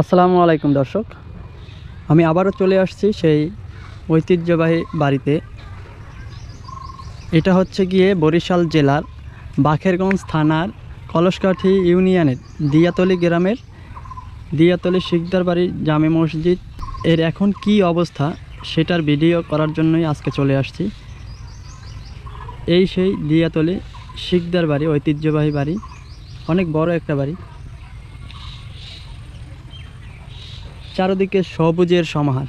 আসসালামু আলাইকুম, দর্শক। আমি আবারও চলে আসছি সেই ঐতিহ্যবাহী বাড়িতে। এটা হচ্ছে গিয়ে বরিশাল জেলার বাখেরগঞ্জ থানার কলসকাঠি ইউনিয়নের দিয়াতলি গ্রামের দিয়াতলি শিকদার বাড়ির জামে মসজিদ। এর এখন কি অবস্থা সেটার ভিডিও করার জন্যই আজকে চলে আসছি। এই সেই দিয়াতলি শিকদার বাড়ি, ঐতিহ্যবাহী বাড়ি, অনেক বড় একটা বাড়ি। চারদিকে সবুজের সমাহার।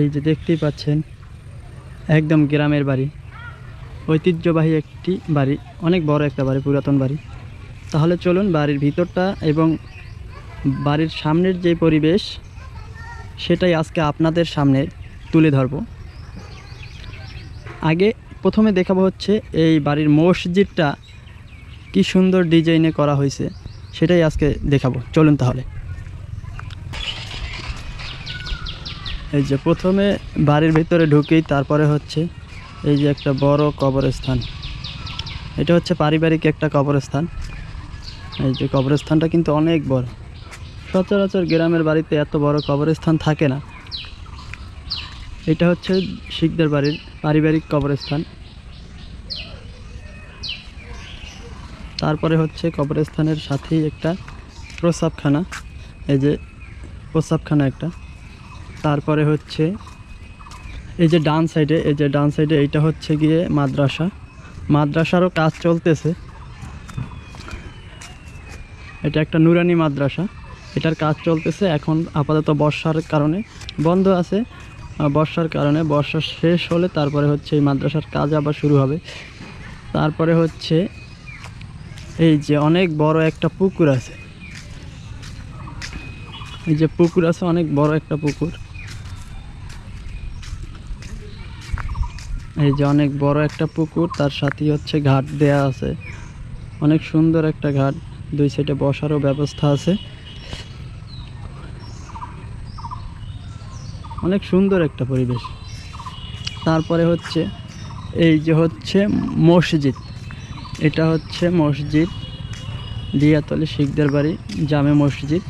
এই যে দেখতেই পাচ্ছেন, একদম গ্রামের বাড়ি। ঐতিহ্যবাহী একটি বাড়ি, অনেক বড় একটা বাড়ি, পুরাতন বাড়ি। তাহলে চলুন বাড়ির ভিতরটা এবং বাড়ির সামনের যে পরিবেশ, সেটাই আজকে আপনাদের সামনে তুলে ধরব। আগে প্রথমে দেখাবো হচ্ছে এই বাড়ির মসজিদটা কি সুন্দর ডিজাইনে করা হয়েছে, সেটাই আজকে দেখাবো। চলুন তাহলে। এই যে প্রথমে বাড়ির ভিতরে ঢুকেই তারপরে হচ্ছে এই যে একটা বড় কবরস্থান। এটা হচ্ছে পারিবারিক একটা কবরস্থান। এই যে কবরস্থানটা কিন্তু অনেক বড়। সচরাচর গ্রামের বাড়িতে এত বড় কবরস্থান থাকে না। এটা হচ্ছে শিখদের বাড়ির পারিবারিক কবরস্থান। তারপরে হচ্ছে কবরস্থানের সাথেই একটা প্রসাবখানা। এই যে প্রসাবখানা একটা। তারপরে হচ্ছে এই যে ডান সাইডে, এই যে ডান সাইডে এইটা হচ্ছে গিয়ে মাদ্রাসা। মাদ্রাসারও কাজ চলতেছে। এটা একটা নুরানি মাদ্রাসা। এটার কাজ চলতেছে এখন আপাতত বর্ষার কারণে। বন্ধ আছে বর্ষার কারণে। বর্ষা শেষ হলে তারপরে হচ্ছে এই মাদ্রাসার কাজ আবার শুরু হবে। তারপরে হচ্ছে এই যে অনেক বড় একটা পুকুর আছে। এই যে পুকুর আছে, অনেক বড় একটা পুকুর। এই যে অনেক বড় একটা পুকুর, তার সাথেই হচ্ছে ঘাট দেয়া আছে। অনেক সুন্দর একটা ঘাট, দুই সাইডে বসারও ব্যবস্থা আছে। অনেক সুন্দর একটা পরিবেশ। তারপরে হচ্ছে, এই যে হচ্ছে মসজিদ। এটা হচ্ছে মসজিদ, দিয়াতলি শিখদের বাড়ি, জামে মসজিদ।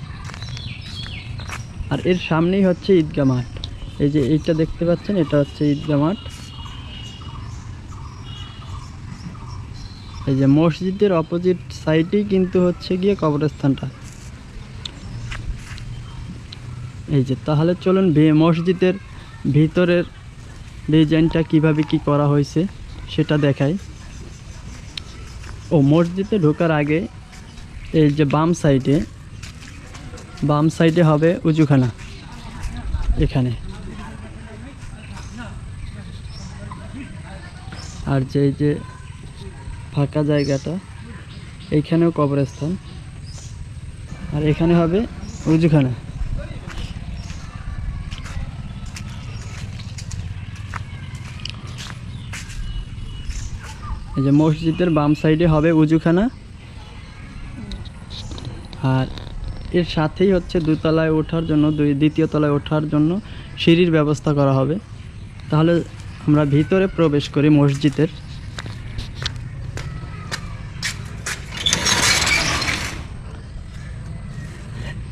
আর এর সামনেই হচ্ছে ঈদগা মাঠ। এই যে এইটা দেখতে পাচ্ছেন, এটা হচ্ছে ঈদগা মাঠ। এই যে মসজিদের অপোজিট সাইডেই কিন্তু হচ্ছে গিয়ে কবরস্থানটা। এই যে, তাহলে চলুন মসজিদের ভিতরের ডিজাইনটা কীভাবে কি করা হয়েছে সেটা দেখাই। ও, মসজিদে ঢোকার আগে এই যে বাম সাইডে বাম সাইডে হবে উজুখানা, এখানে। আর যে যে ফাঁকা জায়গাটা। এইখানেও কবরস্থান। আর এখানে হবে উজুখানা এই যে মসজিদের বাম সাইডে হবে উজুখানা। আর এর সাথেই হচ্ছে দুতলায় ওঠার জন্য, দুই দ্বিতীয় তলায় ওঠার জন্য সিঁড়ির ব্যবস্থা করা হবে। তাহলে আমরা ভিতরে প্রবেশ করি মসজিদের।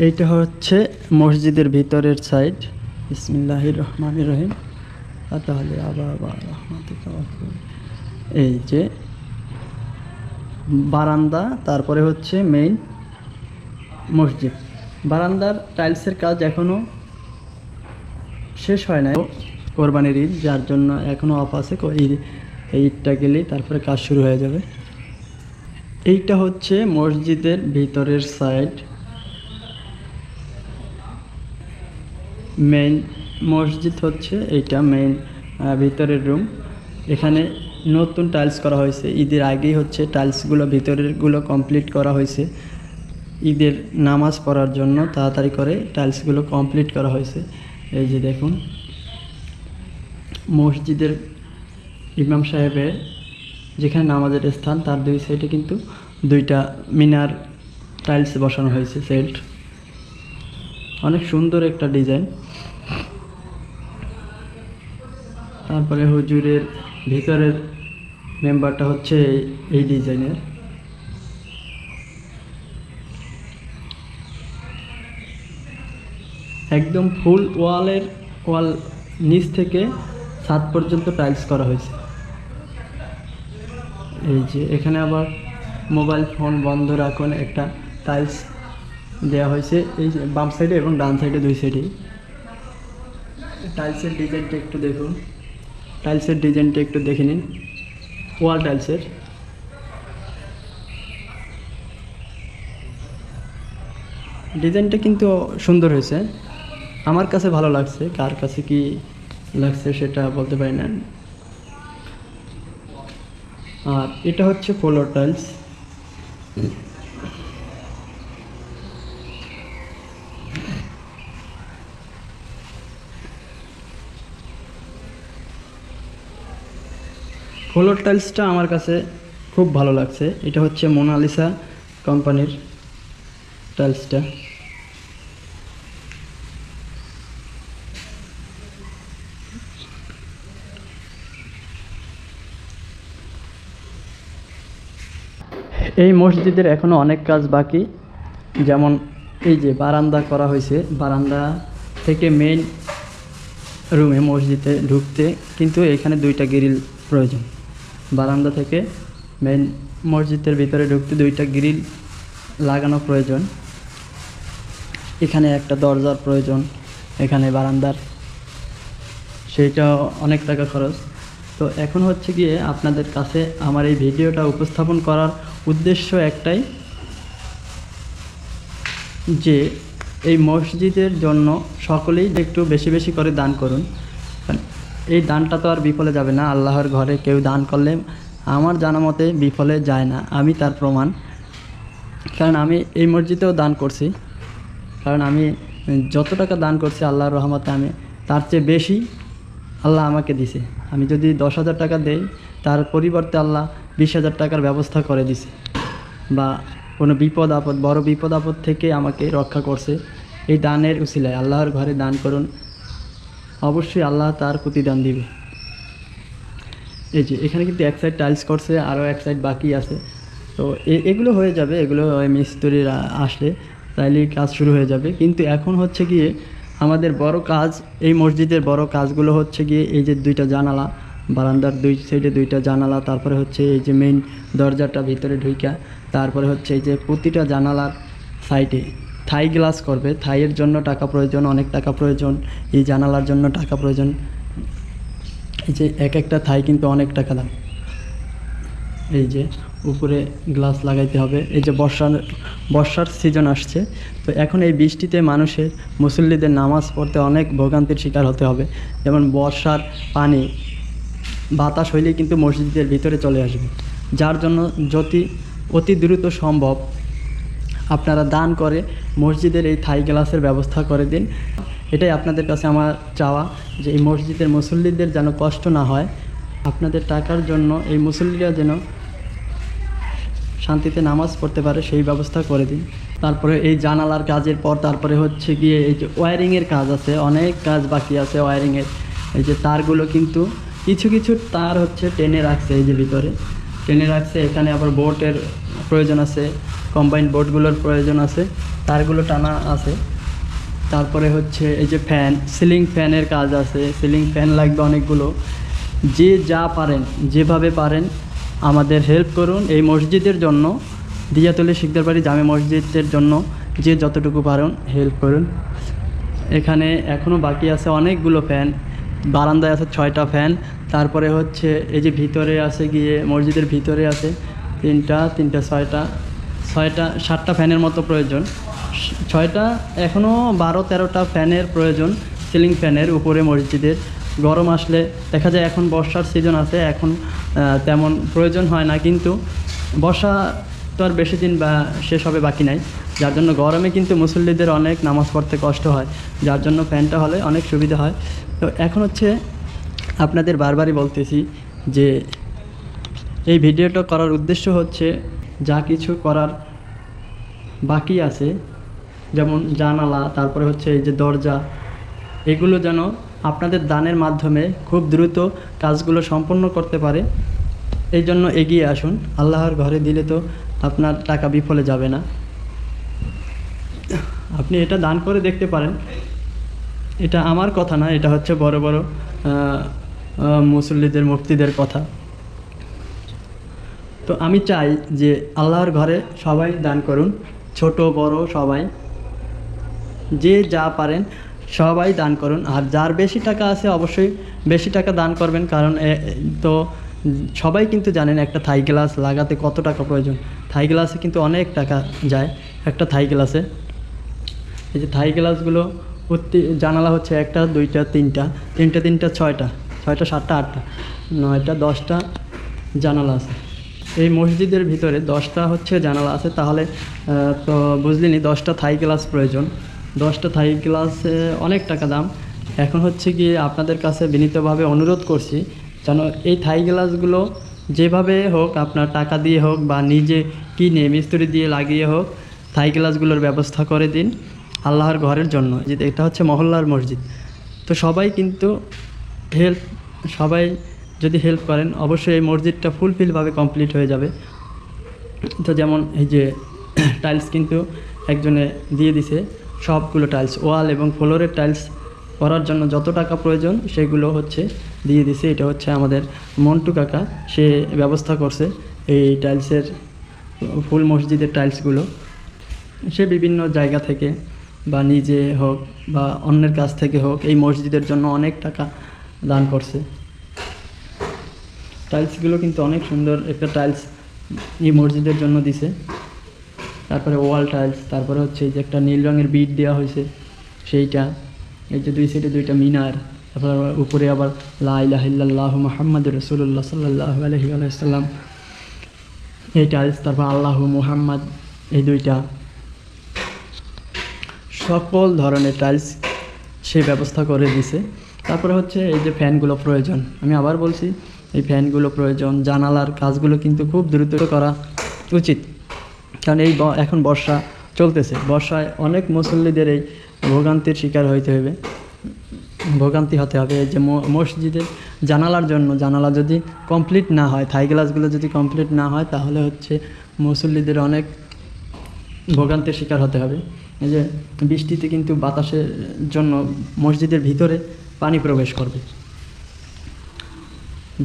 এইটা হচ্ছে মসজিদের ভিতরের সাইড। ইসমিল্লাহির রহমান রহিম। আর তাহলে আবার ওয়াকুল। এই যে বারান্দা, তারপরে হচ্ছে মেইন মসজিদ। বারান্দার টাইলসের কাজ এখনও শেষ হয় না কোরবানির ঈদ, যার জন্য এখনও অফ আছে। এই ঈদটা গেলেই তারপরে কাজ শুরু হয়ে যাবে। এইটা হচ্ছে মসজিদের ভিতরের সাইড। মেইন মসজিদ হচ্ছে এইটা মেইন ভিতরের রুম এখানে নতুন টাইলস করা হয়েছে। ঈদের আগেই হচ্ছে টাইলসগুলো ভিতরেরগুলো কমপ্লিট করা হয়েছে। ঈদের নামাজ পড়ার জন্য তাড়াতাড়ি করে টাইলসগুলো কমপ্লিট করা হয়েছে। এই যে দেখুন, মসজিদের ইমাম সাহেবের যেখানে নামাজের স্থান, তার দুই সাইডে কিন্তু দুইটা মিনার টাইলস বসানো হয়েছে সেল্ট অনেক সুন্দর একটা ডিজাইন তারপরে হুজুরের ভিতরের মেম্বারটা হচ্ছে এই- ডিজাইনের। একদম ফুল ওয়ালের ওয়াল নিচ থেকে ছাদ পর্যন্ত টাইলস করা হয়েছে। এই যে এখানে আবার মোবাইল ফোন বন্ধ রাখুন, একটা টাইলস দেওয়া হয়েছে। এই যে বাম সাইডে এবং ডান সাইডে দুই সাইডেই। টাইলসের ডিজাইনটা একটু দেখুন। টাইলসের ডিজাইনটা একটু দেখে নিন। ওয়াল টাইলসের। ডিজাইনটা কিন্তু সুন্দর হয়েছে। আমার কাছে ভালো লাগছে, কার কাছে কি লাগছে সেটা বলতে পারি না। আর এটা হচ্ছে ফ্লোর টাইলস। ফ্লোর টাইলসটা আমার কাছে খুব ভালো লাগছে। এটা হচ্ছে মোনালিসা কোম্পানির টাইলসটা এই মসজিদের এখনও অনেক কাজ বাকি। যেমন এই যে বারান্দা করা হয়েছে। বারান্দা থেকে মেইন রুমে মসজিদে ঢুকতে। কিন্তু এখানে দুইটা গ্রিল প্রয়োজন। বারান্দা থেকে মেইন মসজিদের ভিতরে ঢুকতে দুইটা গ্রিল লাগানো প্রয়োজন। এখানে একটা দরজার প্রয়োজন, এখানে বারান্দার। সেইটা অনেক টাকা খরচ। তো এখন হচ্ছে গিয়ে আপনাদের কাছে আমার এই ভিডিওটা উপস্থাপন করার উদ্দেশ্য একটাই, যে এই মসজিদের জন্য সকলেই একটু বেশি বেশি করে দান করুন। এই দানটা তো আর বিফলে যাবে না, আল্লাহর ঘরে কেউ দান করলে আমার জানা মতে বিফলে যায় না, আমি তার প্রমাণ। কারণ আমি এই মসজিদেও দান করছি। কারণ আমি যত টাকা দান করছি আল্লাহর রহমতে আমি তার চেয়ে বেশি আল্লাহ আমাকে দিছে। আমি যদি দশ হাজার টাকা দেই, তার পরিবর্তে আল্লাহ বিশ হাজার টাকার ব্যবস্থা করে দিছে। বা কোনো বিপদ আপদ, বড় বিপদ আপদ থেকে আমাকে রক্ষা করছে। এই দানের উসিলায় আল্লাহর ঘরে দান করুন। অবশ্যই আল্লাহ তার প্রতিদান দিবে। এই যে, এখানে কিন্তু এক সাইড টাইলস করছে আরও এক সাইড বাকি আছে। তো এগুলো হয়ে যাবে, এগুলো মিস্ত্রিরা আসলে। তাইলেই কাজ শুরু হয়ে যাবে। কিন্তু এখন হচ্ছে গিয়ে আমাদের বড় কাজ, এই মসজিদের বড় কাজগুলো হচ্ছে গিয়ে এই যে দুইটা জানালা, বারান্দার দুই সাইডে দুইটা জানালা, তারপরে হচ্ছে এই যে মেইন দরজাটা ভিতরে ঢুইকা, তারপরে হচ্ছে এই যে প্রতিটা জানালার সাইডে থাই গ্লাস করবে। থাইয়ের জন্য টাকা প্রয়োজন, অনেক টাকা প্রয়োজন। এই জানালার জন্য টাকা প্রয়োজন। এই যে এক একটা থাই কিন্তু অনেক টাকা দাম। এই যে উপরে গ্লাস লাগাইতে হবে। এই যে বর্ষার বর্ষার সিজন আসছে। তো এখন এই বৃষ্টিতে মানুষের, মুসল্লিদের নামাজ পড়তে অনেক ভোগান্তির শিকার হতে হবে। যেমন বর্ষার পানি, বাতাস হইলেই কিন্তু মসজিদের ভিতরে চলে আসবে। যার জন্য যদি অতি দ্রুত সম্ভব আপনারা দান করে মসজিদের এই থাই গ্লাসের ব্যবস্থা করে দিন। এটাই আপনাদের কাছে আমার চাওয়া যে এই মসজিদের মুসল্লিদের যেন কষ্ট না হয়। আপনাদের টাকার জন্য এই মুসল্লিরা যেন শান্তিতে নামাজ পড়তে পারে সেই ব্যবস্থা করে দিন। তারপরে এই জানালার কাজের পর তারপরে হচ্ছে গিয়ে এই যে ওয়্যারিংয়ের কাজ আছে, অনেক কাজ বাকি আছে ওয়্যারিংয়ের এই যে তারগুলো কিন্তু কিছু কিছু তার হচ্ছে টেনে রাখছে এই যে ভিতরে। টেনে রাখছে, এখানে আবার বোর্ডের প্রয়োজন আছে কম্বাইন বোর্ডগুলোর প্রয়োজন আছে, তারগুলো টানা আছে। তারপরে হচ্ছে এই যে ফ্যান সিলিং ফ্যানের কাজ আছে সিলিং ফ্যান লাগবে অনেকগুলো। যে যা পারেন, যেভাবে পারেন, আমাদের হেল্প করুন এই মসজিদের জন্য, দিয়াতলি শিকদার বাড়ি জামে মসজিদের জন্য, যে যতটুকু পারেন হেল্প করুন। এখানে এখনও বাকি আছে অনেকগুলো ফ্যান বারান্দায় আছে ছয়টা ফ্যান তারপরে হচ্ছে এই যে ভিতরে আছে গিয়ে মসজিদের ভিতরে আছে তিনটা তিনটা, ছয়টা ছয়টা, সাতটা ফ্যানের মতো প্রয়োজন। ছয়টা এখনও বারো, তেরোটা ফ্যানের প্রয়োজন সিলিং ফ্যানের উপরে মসজিদের। গরম আসলে দেখা যায় এখন বর্ষার সিজন আছে, এখন তেমন প্রয়োজন হয় না, কিন্তু বর্ষা তো আর বেশি দিন বা শেষ হবে বাকি নাই। যার জন্য গরমে কিন্তু মুসল্লিদের অনেক নামাজ পড়তে কষ্ট হয়। যার জন্য ফ্যানটা হলে অনেক সুবিধা হয়। তো এখন হচ্ছে আপনাদের বারবারই বলতেছি যে এই ভিডিওটা করার উদ্দেশ্য হচ্ছে যা কিছু করার বাকি আছে, যেমন জানালা, তারপরে হচ্ছে এই যে দরজা, এগুলো যেন আপনাদের দানের মাধ্যমে খুব দ্রুত কাজগুলো সম্পন্ন করতে পারে। এই জন্য এগিয়ে আসুন, আল্লাহর ঘরে দিলে তো আপনার টাকা বিফলে যাবে না। আপনি এটা দান করে দেখতে পারেন। এটা আমার কথা না, এটা হচ্ছে বড় বড় মুসল্লিদের মুক্তিদের কথা। তো আমি চাই যে আল্লাহর ঘরে সবাই দান করুন, ছোট, বড় সবাই। যে যা পারেন সবাই দান করুন। আর যার বেশি টাকা আছে অবশ্যই বেশি টাকা দান করবেন, কারণ তো সবাই কিন্তু জানেন একটা থাই গ্লাস লাগাতে কত টাকা প্রয়োজন। থাই গ্লাসে কিন্তু অনেক টাকা যায়, একটা থাই গ্লাসে। এই যে থাই গ্লাসগুলো জানালা হচ্ছে একটা, দুইটা, তিনটা তিনটা তিনটা, ছয়টা ছয়টা, সাতটা, আটটা, নয়টা, দশটা জানালা আছে। এই মসজিদের ভিতরে দশটা হচ্ছে জানালা আছে, তাহলে তো বুঝলিনি, দশটা থাই গ্লাস প্রয়োজন। দশটা থাই গ্লাসে অনেক টাকা দাম। এখন হচ্ছে কি আপনাদের কাছে বিনীতভাবে অনুরোধ করছি, যেন এই থাই গ্লাসগুলো যেভাবে হোক, আপনার টাকা দিয়ে হোক বা নিজে কিনে, মিস্ত্রি দিয়ে লাগিয়ে হোক, থাই গ্লাসগুলোর ব্যবস্থা করে দিন আল্লাহর ঘরের জন্য। এটা হচ্ছে মহল্লার মসজিদ। তো সবাই কিন্তু হেল্প, সবাই যদি হেল্প করেন, অবশ্যই এই মসজিদটা ফুলফিলভাবে কমপ্লিট হয়ে যাবে। তো যেমন এই যে টাইলস কিন্তু একজনে দিয়ে দিছে, সবগুলো টাইলস ওয়াল এবং ফ্লোরের টাইলস করার জন্য যত টাকা প্রয়োজন, সেগুলো হচ্ছে দিয়ে দিছে। এটা হচ্ছে আমাদের মন্টু কাকা, সে ব্যবস্থা করছে এই টাইলসের ফুল মসজিদের টাইলসগুলো সে বিভিন্ন জায়গা থেকে বা নিজে হোক বা অন্যের কাছ থেকে হোক এই মসজিদের জন্য অনেক টাকা দান করছে। টাইলসগুলো কিন্তু অনেক সুন্দর। একটা টাইলস এই মসজিদের জন্য দিছে। তারপরে ওয়াল টাইলস তারপরে হচ্ছে এই যে একটা নীল রঙের বিট দেওয়া হয়েছে, সেইটা। এই যে দুই সাইডে দুইটা মিনার, তারপর উপরে আবার লাহ মোহাম্মদ রসুল্লাহ সাল্লাহ আলহি আলাইসাল্লাম এই টাইলস তারপর আল্লাহ মুহাম্মদ, এই দুইটা। সকল ধরনের টাইলস সে ব্যবস্থা করে দিছে। তারপরে হচ্ছে এই যে ফ্যানগুলো প্রয়োজন। আমি আবার বলছি এই ফ্যানগুলো প্রয়োজন, জানালার কাজগুলো কিন্তু খুব দ্রুত করা উচিত। কারণ এই এখন বর্ষা চলতেছে। বর্ষায় অনেক মুসল্লিদের এই ভোগান্তির শিকার হইতে হবে ভোগান্তি হতে হবে যে মসজিদের জানালার জন্য। জানালা যদি কমপ্লিট না হয় থাই গ্লাসগুলো যদি কমপ্লিট না হয়, তাহলে হচ্ছে মুসল্লিদের অনেক ভোগান্তির শিকার হতে হবে। এই যে বৃষ্টিতে কিন্তু বাতাসের জন্য মসজিদের ভিতরে পানি প্রবেশ করবে।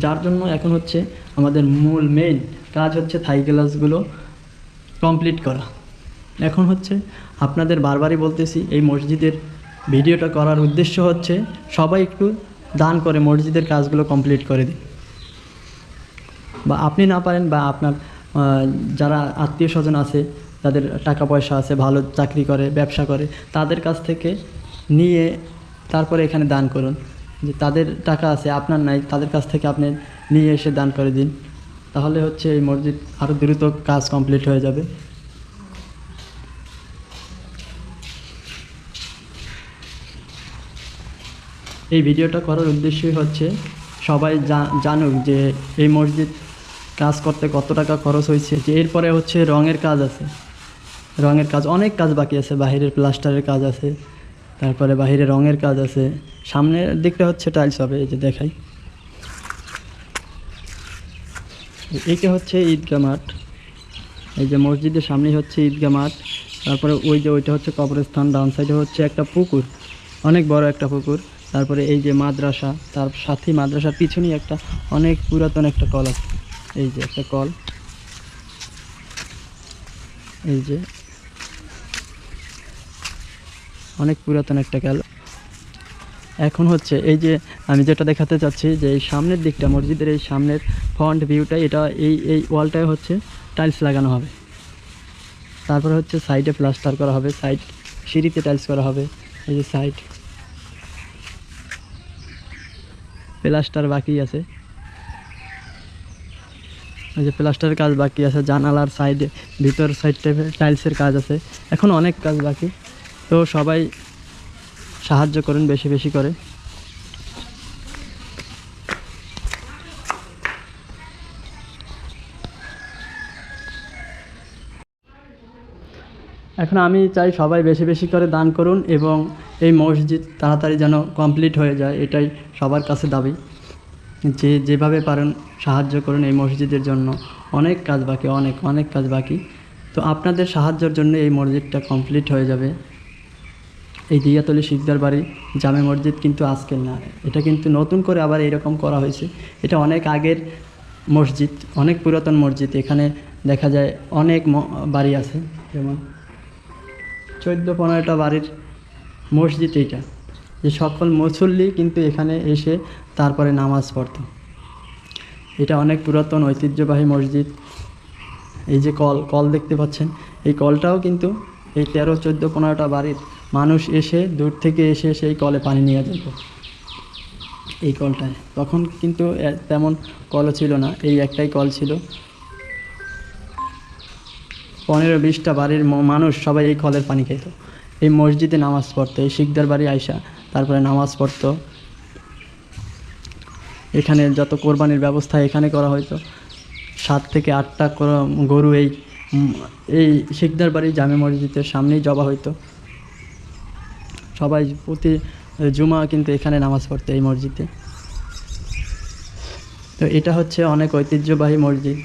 যার জন্য এখন হচ্ছে আমাদের মূল মেইন কাজ হচ্ছে থাই গ্লাসগুলো কমপ্লিট করা। এখন হচ্ছে আপনাদের বারবারই বলতেছি, এই মসজিদের ভিডিওটা করার উদ্দেশ্য হচ্ছে সবাই একটু দান করে মসজিদের কাজগুলো কমপ্লিট করে দিন। বা আপনি না পারেন বা আপনার যারা আত্মীয় স্বজন আছে যাদের টাকা পয়সা আছে, ভালো চাকরি করে, ব্যবসা করে, তাদের কাছ থেকে নিয়ে তারপরে এখানে দান করুন। যে তাদের টাকা আছে, আপনার নাই, তাদের কাছ থেকে আপনি নিয়ে এসে দান করে দিন। তাহলে হচ্ছে এই মসজিদ আরও দ্রুত কাজ কমপ্লিট হয়ে যাবে। এই ভিডিওটা করার উদ্দেশ্যই হচ্ছে, সবাই জানুক যে এই মসজিদ কাজ করতে কত টাকা খরচ হয়েছে, যে এরপরে হচ্ছে রঙের কাজ আছে। রঙের কাজ, অনেক কাজ বাকি আছে, বাহিরের প্লাস্টারের কাজ আছে। তারপরে বাহিরে রঙের কাজ আছে। সামনের দিকটা হচ্ছে টাইলস হবে, এই যে দেখাই। এইটা হচ্ছে ঈদগা মাঠ। এই যে মসজিদের সামনেই হচ্ছে ঈদগা মাঠ। তারপরে ওই যে ওইটা হচ্ছে কবরস্থান ডাউন সাইডে হচ্ছে একটা পুকুর। অনেক বড় একটা পুকুর। তারপরে এই যে মাদ্রাসা, তার সাথে মাদ্রাসার পিছনেই একটা অনেক পুরাতন একটা কল আছে। এই যে একটা কল। এই যে অনেক পুরাতন একটা কল এখন হচ্ছে এই যে আমি যেটা দেখাতে চাচ্ছি যে এই সামনের দিকটা, মসজিদের এই সামনের ফ্রন্ট ভিউটা এটা এই এই ওয়ালটায় হচ্ছে টাইলস লাগানো হবে। তারপরে হচ্ছে সাইডে প্লাস্টার করা হবে সাইড সিঁড়িতে টাইলস করা হবে, এই যে সাইড প্লাস্টার বাকি আছে। এই যে প্লাস্টারের কাজ বাকি আছে, জানালার সাইডে ভিতর সাইডে টাইলসের কাজ আছে। এখন অনেক কাজ বাকি। তো সবাই সাহায্য করুন বেশি বেশি করে। এখন আমি চাই সবাই বেশি বেশি করে দান করুন এবং এই মসজিদ তাড়াতাড়ি যেন কমপ্লিট হয়ে যায়, এটাই সবার কাছে দাবি। যে যেভাবে পারেন সাহায্য করুন এই মসজিদের জন্য। অনেক কাজ বাকি, অনেক অনেক কাজ বাকি। তো আপনাদের সাহায্যের জন্য এই মসজিদটা কমপ্লিট হয়ে যাবে। এই দিয়াতলি শিকদার বাড়ি জামে মসজিদ কিন্তু আজকের না। এটা কিন্তু নতুন করে আবার এরকম করা হয়েছে। এটা অনেক আগের মসজিদ, অনেক পুরাতন মসজিদ। এখানে দেখা যায় অনেক বাড়ি আছে। যেমন চোদ্দ পনেরোটা বাড়ির মসজিদ এইটা। যে সকল মুসল্লি কিন্তু এখানে এসে তারপরে নামাজ পড়তো। এটা অনেক পুরাতন ঐতিহ্যবাহী মসজিদ। এই যে কল কল দেখতে পাচ্ছেন। এই কলটাও কিন্তু এই তেরো, চোদ্দ, পনেরোটা বাড়ির মানুষ এসে দূর থেকে এসে সেই কলে পানি নিয়ে যেত। এই কলটায়। তখন কিন্তু তেমন কলও ছিল না, এই একটাই কল ছিল। পনেরো বিশটা বাড়ির মানুষ সবাই এই কলের পানি খেত। এই মসজিদে নামাজ পড়তো, এই শিকদার বাড়ি আইসা তারপরে নামাজ পড়তো। এখানে যত কোরবানির ব্যবস্থা এখানে করা হয়তো সাত থেকে আটটা গরু এই এই শিকদার বাড়ি জামে মসজিদের সামনেই জবা হইতো। সবাই প্রতি জুমা কিন্তু এখানে নামাজ পড়তে এই মসজিদে। তো এটা হচ্ছে অনেক ঐতিহ্যবাহী মসজিদ।